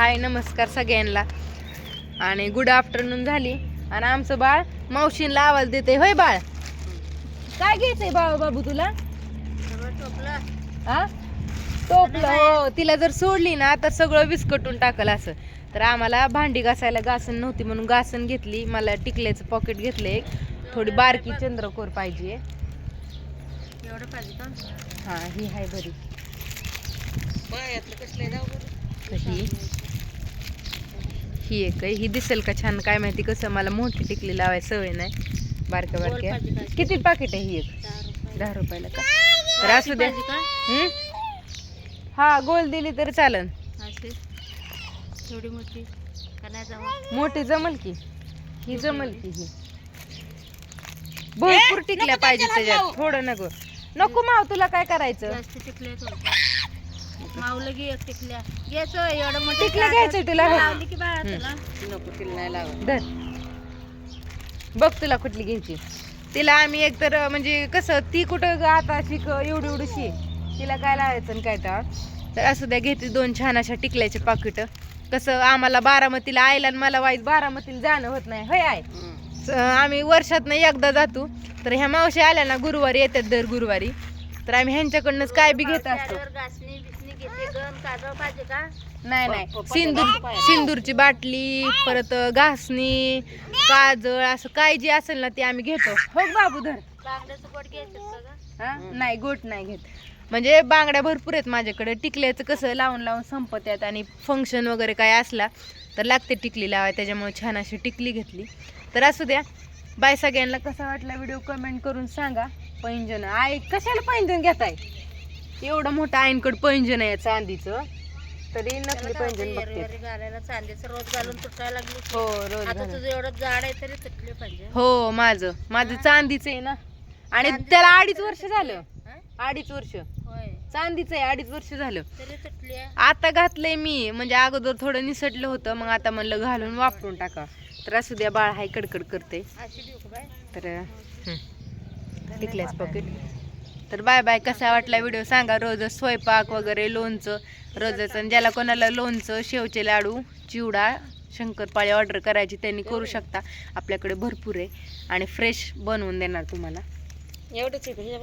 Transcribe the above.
हाय नमस्कार सगळ्यांना. आणि गुड आफ्टरनून झाली. आणि आमचं बाळ मावशींला आवाज देते होय बाळ? काय घ्यायचंय बाळ बाबू तुला? हा टोपलं. हो. तिला जर सोडली ना तर सगळं विस्कटून टाकल असं. तर आम्हाला भांडी घासायला घासन नव्हती म्हणून घासन घेतली. मला टिकल्याचं पॉकेट घेतलं एक. थोडी बारकी चंद्रकोर पाहिजे. हा ही आहे? बरं. ही ही एक आहे. ही दिसेल का छान? काय माहिती कसं मला मोठी टिकली लावाय सवय नाही. बारक्या बारक्या? किती पाकिट आहे ही एक? दहा रुपये. दहा रुपयाला का? तर असू द्या? हा? गोल दिली तर चालन. मोठी? जमल की? ही जमल की ही? भरपूर टिकल्या पाहिजे त्याच्यात. थोडं नको. नको माव तुला काय करायचं? मावलं घे एक टिकल्या घ्यायचं एवढं मोठं टिकल्या झाड. घ्यायचं तुला. लावली की बाळा हम्म. तुला. नको तिला नाही लावत. धर. बघ तुला कुठली घ्यायची. तिला आम्ही एक तर म्हणजे कसं ती कुठं ग आता शिक एवढी एवढीशी तिला काय लावायचं आणि काय तर. तर असू द्या घेते दोन छान अशा टिकल्याचे पाकिट. कसं आम्हाला बारामतीला आईला आणि मला वाईट बारामतीला जाणं होत नाही. होय स- आम्ही वर्षात एकदा जातो. तर ह्या मावशी आल्या ना गुरुवारी येतात दर गुरुवारी. तर आम्ही ह्यांच्याकडनंच काय बी घेत असतो. झाडावर घासणी बिसणी घेते गण काजळ पाहिजे का? नाही नाही. सिंदूर सिंदूरची बाटली परत घासणी काजळ असं काय जे असेल ना ते आम्ही घेतो. हो बाबू धर. बांगड्याचं गोट घ्यायचं का गं? हा? नाही गोट नाही घेत. म्हणजे बांगड्या भरपूर आहेत माझ्याकडे. टिकल्याचं कसं लावून लावून संपत आहेत आणि फंक्शन वगैरे काय असला तर लागते टिकली लावाय त्याच्यामुळे छान अशी टिकली घेतली. तर असू द्या. बाय सगळ्यांना कसा वाटला व्हिडिओ कमेंट करून सांगा. पैंजन आई कशाला पैंजन घेताय? एवढं मोठं आईनकडे पैंजन आहे चांदीचं. तरी नकली होतं, बघते. घालायला चांदीचं रोज घालून तुटायला लागली हो रोज आता घालून. तुझं एवढं जाड आहे तरी तुटले पाहिजे. हो माझं. माझं चांदीचं आहे ना. आणि चांदीचं त्याला अडीच वर्ष झालं. हा? अडीच वर्ष. होय. चांदीचं आहे अडीच वर्ष झालं. तरी तुटली आहे. आता घातलंय मी. म्हणजे अगोदर थोडं निसटलं होतं मग आता म्हणलं घालून वापरून टाका तर असू द्या बाळ हाय कडकड करते. अशी देऊ का बाय तर टिकल्याच पॉकेट तर बाय बाय कसा वाटला व्हिडिओ सांगा. रोज स्वयंपाक वगैरे लोणचं रोजच. आणि ज्याला कोणाला लोणचं शेवचे लाडू चिवडा शंकरपाळी ऑर्डर करायची त्यांनी करू शकता. आपल्याकडे भरपूर आहे. आणि फ्रेश बनवून देणार तुम्हाला. एवढंच